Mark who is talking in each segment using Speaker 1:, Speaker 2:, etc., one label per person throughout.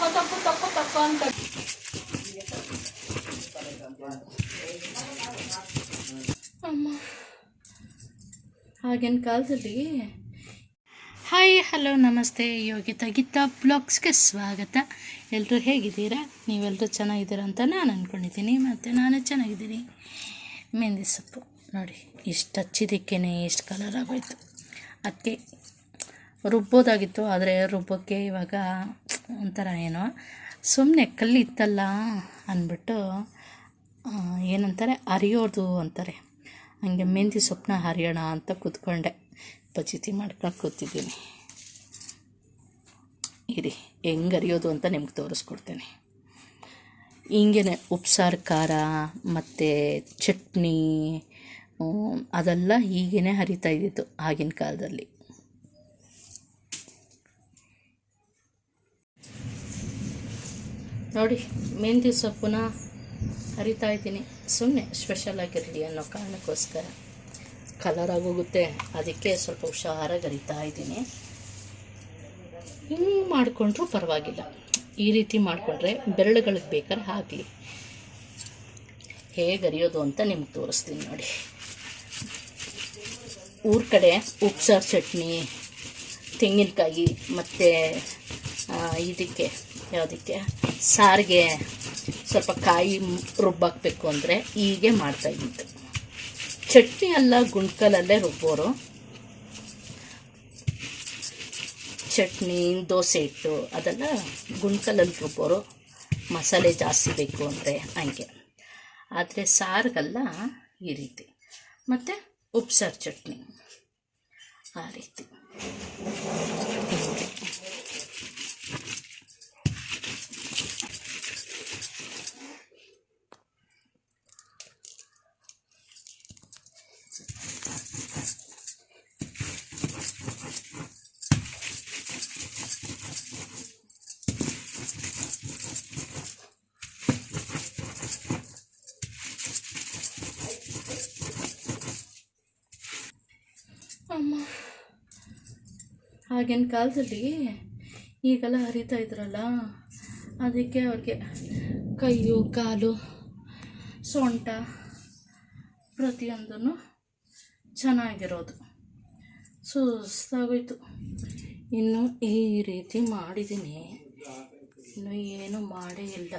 Speaker 1: ತಪ್ಪು ತಪ್ಪು ಅಂತ ಅಮ್ಮ ಆಗಿನ ಕಾಲದಲ್ಲಿ ಹಾಯ್ ಹಲೋ ನಮಸ್ತೆ. ಯೋಗಿತಾ ಗೀತಾ ಬ್ಲಾಗ್ಸ್ಗೆ ಸ್ವಾಗತ. ಎಲ್ಲರೂ ಹೇಗಿದ್ದೀರಾ? ನೀವೆಲ್ಲರೂ ಚೆನ್ನಾಗಿದ್ದೀರಾ ಅಂತ ನಾನು ಅಂದ್ಕೊಂಡಿದ್ದೀನಿ ಮತ್ತು ನಾನು ಚೆನ್ನಾಗಿದ್ದೀನಿ. ಮೆಹಂದಿ ಸೊಪ್ಪು. ನೋಡಿ ಇಷ್ಟು ಹಚ್ಚಿದ್ದಕ್ಕೇ ಎಷ್ಟು ಕಲರ್ ಆಗೋಯ್ತು. ಅದಕ್ಕೆ ರುಬ್ಬೋದಾಗಿತ್ತು, ಆದರೆ ರುಬ್ಬೋಕ್ಕೆ ಇವಾಗ ಒಂಥರ ಏನೋ ಸುಮ್ಮನೆ ಕಲ್ಲಿತ್ತಲ್ಲ ಅಂದ್ಬಿಟ್ಟು ಏನಂತಾರೆ ಅರಿಯೋದು ಅಂತಾರೆ. ಹಂಗೆ ಮೆಂತಿ ಸೊಪ್ಪನ್ನ ಹರಿಯೋಣ ಅಂತ ಕೂತ್ಕೊಂಡೆ. ಪಚಿತಿ ಮಾಡ್ಕೊಂಡು ಕೂತಿದ್ದೀನಿ. ಇರಿ, ಹೆಂಗೆ ಹರಿಯೋದು ಅಂತ ನಿಮ್ಗೆ ತೋರಿಸ್ಕೊಡ್ತೇನೆ. ಹಿಂಗೇನೆ ಉಪ್ಸಾರು, ಖಾರ, ಮತ್ತು ಚಟ್ನಿ ಅದೆಲ್ಲ ಹೀಗೇ ಹರಿತಾ ಇದ್ದಿತ್ತು ಆಗಿನ ಕಾಲದಲ್ಲಿ. ನೋಡಿ, ಮೆಂತ್ಯ ಸೊಪ್ಪನ್ನ ಹರಿತಾ ಇದ್ದೀನಿ. ಸುಮ್ಮನೆ ಸ್ಪೆಷಲ್ ಆಗಿರಲಿ ಅನ್ನೋ ಕಾರಣಕ್ಕೋಸ್ಕರ. ಕಲರ್ ಆಗೋಗುತ್ತೆ. ಅದಕ್ಕೆ ಸ್ವಲ್ಪ ಹುಷಾರಾಗಿ ಹರಿತಾ ಇದ್ದೀನಿ. ಹಿಂಗೆ ಮಾಡಿಕೊಂಡ್ರೂ ಪರವಾಗಿಲ್ಲ. ಈ ರೀತಿ ಮಾಡಿಕೊಂಡ್ರೆ ಬೆರಳುಗಳಿಗೆ ಬೇಕಾದ್ರೆ ಹಾಕಲಿ. ಹೇಗೆ ಅರಿಯೋದು ಅಂತ ನಿಮ್ಗೆ ತೋರಿಸ್ತೀನಿ ನೋಡಿ. ಊರ ಕಡೆ ಉಪ್ಸಾರು ಚಟ್ನಿ, ತೆಂಗಿನಕಾಯಿ ಮತ್ತು ಇದಕ್ಕೆ ಯಾವುದಕ್ಕೆ? ಸಾರಿಗೆ ಸ್ವಲ್ಪ ಕಾಯಿ ರುಬ್ಬಾಕ್ಬೇಕು ಅಂದರೆ ಹೀಗೆ ಮಾಡ್ತಾಯಿದ್ದು ಚಟ್ನಿ ಅಲ್ಲ, ಗುಂಡ್ಕಲಲ್ಲೇ ರುಬ್ಬೋರು ಚಟ್ನಿ ದೋಸೆ ಇಟ್ಟು ಅದೆಲ್ಲ ಗುಂಡ್ಕಲಲ್ಲಿ ರುಬ್ಬೋರು ಮಸಾಲೆ ಜಾಸ್ತಿ ಬೇಕು ಅಂದರೆ ಹಂಗೆ. ಆದರೆ ಸಾರಿಗೆಲ್ಲ ಈ ರೀತಿ. ಮತ್ತು ಉಪ್ಸಾರು ಚಟ್ನಿ. ಆ ರೀತಿ ಹಿಂಗೆ ಅಮ್ಮ ಆಗಿನ ಕಾಲದಲ್ಲಿ ಈಗೆಲ್ಲ ಹರಿತಾ ಇದ್ರಲ್ಲ, ಅದಕ್ಕೆ ಅವ್ರಿಗೆ ಕೈಯು, ಕಾಲು, ಸೊಂಟ ಪ್ರತಿಯೊಂದೂ ಚೆನ್ನಾಗಿರೋದು. ಸುಸ್ತಾಗೋಯ್ತು ಇನ್ನು ಈ ರೀತಿ ಮಾಡಿದ್ದೀನಿ. ಇನ್ನು ಏನು ಮಾಡೇ ಇಲ್ಲ.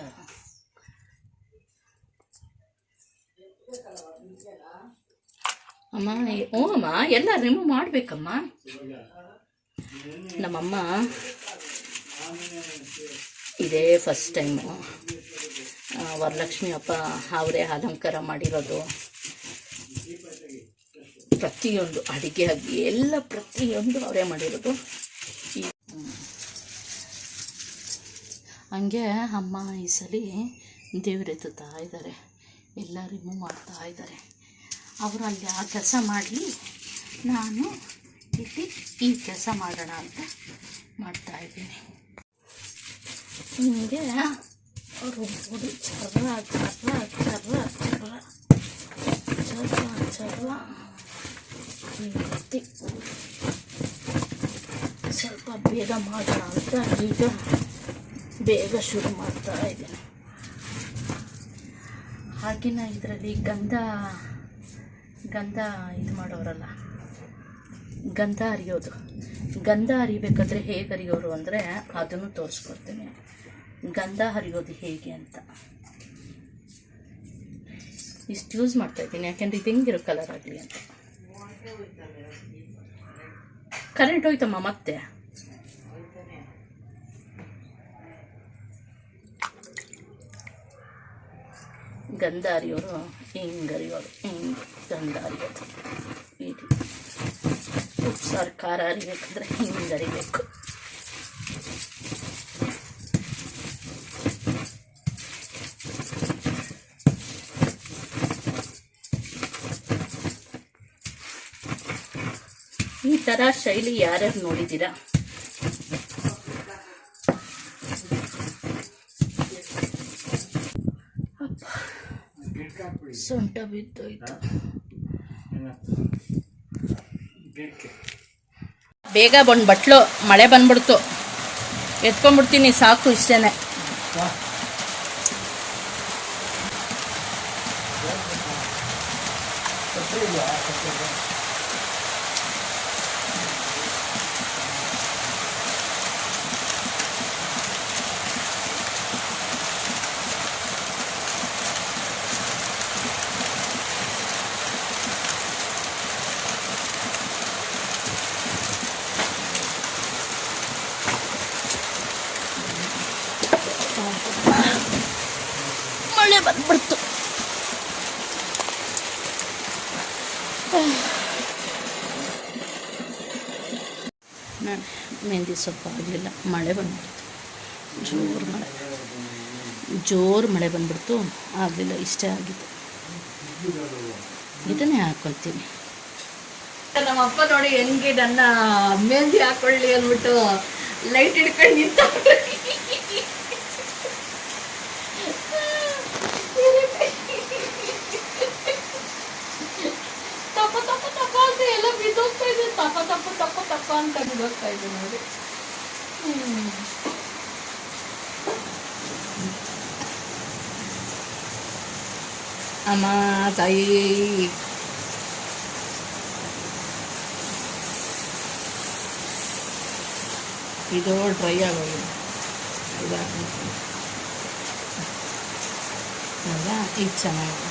Speaker 1: ಅಮ್ಮ ಹ್ಞೂ ಅಮ್ಮ, ಎಲ್ಲ ರಿಮೂವ್ ಮಾಡಬೇಕಮ್ಮ. ನಮ್ಮಮ್ಮ ಇದೇ ಫಸ್ಟ್ ಟೈಮು ವರಲಕ್ಷ್ಮಿ ಹಬ್ಬ ಅವರೇ ಅಲಂಕಾರ ಮಾಡಿರೋದು. ಪ್ರತಿಯೊಂದು ಅಡುಗೆ ಆಗಿ ಎಲ್ಲ ಪ್ರತಿಯೊಂದು ಅವರೇ ಮಾಡಿರೋದು. ಹಂಗೆ ಅಮ್ಮ ಈ ಸಲ ದೇವರೆತ್ತುತ್ತಾ ಇದ್ದಾರೆ. ಎಲ್ಲ ರಿಮೂವ್ ಮಾಡ್ತಾ ಇದ್ದಾರೆ. ಅವರು ಅಲ್ಲಿ ಆ ಕೆಲಸ ಮಾಡಲಿ ನಾನು ಇಲ್ಲಿ ಈ ಕೆಲಸ ಮಾಡೋಣ ಅಂತ ಮಾಡ್ತಾ ಇದ್ದೀನಿ. ಹಿಂಗೆ ರುಬ್ಬೋದು ಚರ್ರ ಚರ್ರ ಚರ್ರ ಚರ್ರ ಚರ್ರ ಚರ್ರ ಈ ರೀತಿ ಸ್ವಲ್ಪ ಬೇಗ ಮಾಡೋಣ ಅಂತ ಈಗ ಬೇಗ ಶುರು ಮಾಡ್ತಾ ಇದ್ದೀನಿ. ಆಗಿನ ಇದರಲ್ಲಿ ಗಂಧ ಗಂಧ ಇದು ಮಾಡೋರಲ್ಲ. ಗಂಧ ಅರಿಯೋದು ಗಂಧ ಅರಿಬೇಕಾದ್ರೆ ಹೇಗೆ ಅರಿಯೋರು ಅಂದರೆ ಅದನ್ನು ತೋರಿಸ್ಕೊಡ್ತೀನಿ. ಗಂಧ ಹರಿಯೋದು ಹೇಗೆ ಅಂತ. ಇಷ್ಟು ಯೂಸ್ ಮಾಡ್ತಾ ಇದ್ದೀನಿ, ಯಾಕೆಂದ್ರೆ ಇದು ಹೆಂಗಿರೋ ಕಲರ್ ಆಗಲಿ ಅಂತ. ಕರೆಂಟ್ ಹೋಯ್ತಮ್ಮ ಮತ್ತೆ? ಗಂಧ ಅರಿಯೋರು ಹಿಂಗೆ ಅರಿಯೋರು ಹಿಂಗೆ ಗಂಧ ಅರಿಯೋದು ಈ ಖಾರ ಅರಿಬೇಕಂದ್ರೆ ಹಿಂಗೆ ಅರಿಬೇಕು. ಈ ಥರ ಶೈಲಿ ಯಾರ್ಯಾರು ನೋಡಿದ್ದೀರಾ? ಸೊಂಟ ಬಿದ್ದೋಯ್ತು. ಬೇಗ ಬಂದು ಬಟ್ಲು ಮಳೆ ಬಂದ್ಬಿಡ್ತು. ಎತ್ಕೊಂಡ್ಬಿಡ್ತೀನಿ ಸಾಕು ಇಷ್ಟೇ ಮಳೆ ಬಂದ್ಬಿಡ್ತು. ನಾನು ಮೆಹಂದಿ ಸೊಪ್ಪು ಆಗಲಿಲ್ಲ ಮಳೆ ಬಂದ್ಬಿಡ್ತು. ಜೋರು ಮಳೆ. ಜೋರು ಮಳೆ ಬಂದ್ಬಿಡ್ತು ಆಗಲಿಲ್ಲ ಇಷ್ಟೇ ಆಗಿತ್ತು. ಇದನ್ನೇ ಹಾಕೊಳ್ತೀನಿ.
Speaker 2: ನಮ್ಮ ಅಪ್ಪ ನೋಡಿ ಹೆಂಗೆ ನನ್ನ ಮೆಹಂದಿ ಹಾಕೊಳ್ಳಿ ಅಂದ್ಬಿಟ್ಟು ಲೈಟ್ ಹಿಡ್ಕೊಂಡು ನಿಂತ ತಪ್ಪ ತಪ್ಪ ತಪ್ಪ ಅಂತ ಎಲ್ಲ ಬಿದ್ದೋಗ್ತಾ ಇದೆ ತಪ್ಪ ತಪ್ಪ ತಪ್ಪ ತಪ್ಪ ಅಂತ ಬಿದ್ದೋಗ್ತಾ ಇದೆ ನೋಡಿ. ಅಮ್ಮ, ತಾಯಿ. ಇದು ಡ್ರೈ ಆಗೋಗಿದೆ. ಇದಾಗ್ಬಿಟ್ಟು
Speaker 1: ಹೌದಾ? ಈಗ ಚೆನ್ನಾಗಿದೆ.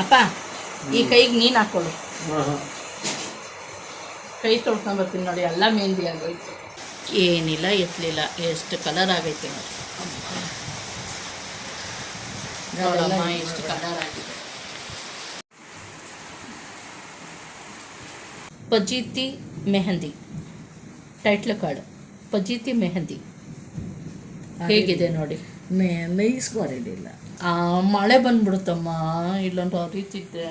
Speaker 1: ಅಪ್ಪ ಈ ಕೈಗೆ ನೀನು ಹಾಕೊಳ್ಳು.
Speaker 2: ಕೈ ತೊಳ್ಕೊಂಬರ್ತೀನಿ ನೋಡಿ ಎಲ್ಲ ಮೆಹಂದಿ ಆಗೋಯ್ತು.
Speaker 1: ಏನಿಲ್ಲ ಎತ್ತಲಿಲ್ಲ ಎಷ್ಟು ಕಲರ್ ಆಗೈತೆ ನೋಡಿ. ನೋಡಮ್ಮ ಎಷ್ಟು ಕಲರ್ ಆಗಿದೆ. ಪಜೀತಿ ಮೆಹಂದಿ ಟೈಟ್ಲ್ ಕಾರ್ಡ್ ಪಜೀತಿ ಮೆಹಂದಿ. ಹೇಗಿದೆ ನೋಡಿ.
Speaker 2: ಮೇಯಿಸ್ಕೊರಿಲ್ಲ
Speaker 1: ಆ ಮಳೆ ಬಂದ್ಬಿಡುತ್ತಮ್ಮ, ಇಲ್ಲೊಂದು ಹರಿತಿದ್ದೆ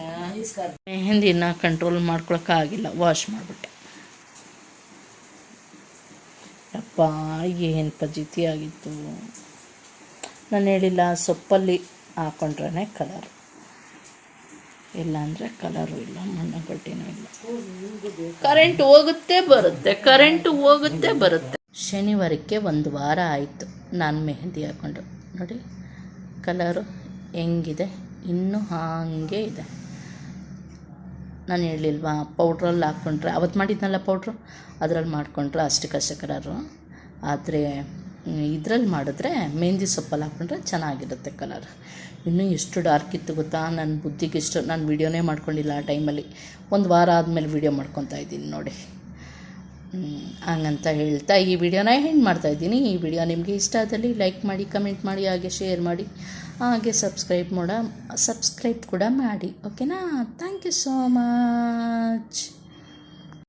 Speaker 1: ಮೆಹಂದಿನ ಕಂಟ್ರೋಲ್ ಮಾಡ್ಕೊಳಕ್ಕಾಗಿಲ್ಲ ವಾಶ್ ಮಾಡಿಬಿಟ್ಟೆ. ಅಪ್ಪ ಏನು ಪಜಿತಿ ಆಗಿತ್ತು? ನಾನು ಹೇಳಿಲ್ಲ, ಸೊಪ್ಪಲ್ಲಿ ಹಾಕೊಂಡ್ರೆ ಕಲರ್ ಇಲ್ಲಾಂದರೆ ಕಲರು ಇಲ್ಲ ಮಣ್ಣು ಗಟ್ಟಿನೂ ಇಲ್ಲ. ಕರೆಂಟ್ ಹೋಗುತ್ತೆ, ಬರುತ್ತೆ. ಕರೆಂಟ್ ಹೋಗುತ್ತೆ, ಬರುತ್ತೆ. ಶನಿವಾರಕ್ಕೆ ಒಂದು ವಾರ ಆಯಿತು, ನಾನು ಮೆಹಂದಿ ಹಾಕೊಂಡು. ನೋಡಿ. ಕಲರು ಹೆಂಗಿದೆ? ಇನ್ನೂ ಹಾಗೆ ಇದೆ. ನಾನು ಹೇಳಿಲ್ವಾ? ಪೌಡ್ರಲ್ಲಿ ಹಾಕ್ಕೊಂಡ್ರೆ ಅವತ್ತು ಮಾಡಿದ್ನಲ್ಲ ಪೌಡ್ರು? ಅದರಲ್ಲಿ ಮಾಡಿಕೊಂಡ್ರೆ ಅಷ್ಟಕ್ಕಷ್ಟೇ ಕಲರು ಆದರೆ, ಇದರಲ್ಲಿ ಮಾಡಿದ್ರೆ ಮೆಹಂದಿ ಸೊಪ್ಪಲ್ಲಿ ಹಾಕ್ಕೊಂಡ್ರೆ ಚೆನ್ನಾಗಿರುತ್ತೆ ಕಲರ್. ಇನ್ನೂ ಎಷ್ಟು ಡಾರ್ಕ್ ಇತ್ತು ಗೊತ್ತಾ? ನನ್ನ ಬುದ್ಧಿಗೆ ಎಷ್ಟು ನಾನು ವೀಡಿಯೋನೇ ಮಾಡ್ಕೊಂಡಿಲ್ಲ ಆ ಟೈಮಲ್ಲಿ. ಒಂದು ವಾರ ಆದಮೇಲೆ ವೀಡಿಯೋ ಮಾಡ್ಕೊತಾ ಇದ್ದೀನಿ ನೋಡಿ. ಹಂಗಂತ ಹೇಳ್ತಾ ಈ ವಿಡಿಯೋನ ಹೆಂಡ್ ಮಾಡ್ತಾ ಇದ್ದೀನಿ. ಈ ವಿಡಿಯೋ ನಿಮಗೆ ಇಷ್ಟ ಆದಲ್ಲಿ ಲೈಕ್ ಮಾಡಿ ಕಮೆಂಟ್ ಮಾಡಿ, ಹಾಗೆ ಶೇರ್ ಮಾಡಿ, ಹಾಗೆ ಸಬ್ಸ್ಕ್ರೈಬ್ ಮಾಡ ಸಬ್ಸ್ಕ್ರೈಬ್ ಕೂಡ ಮಾಡಿ ಓಕೆನಾ ಥ್ಯಾಂಕ್ ಯು ಸೋ ಮಚ್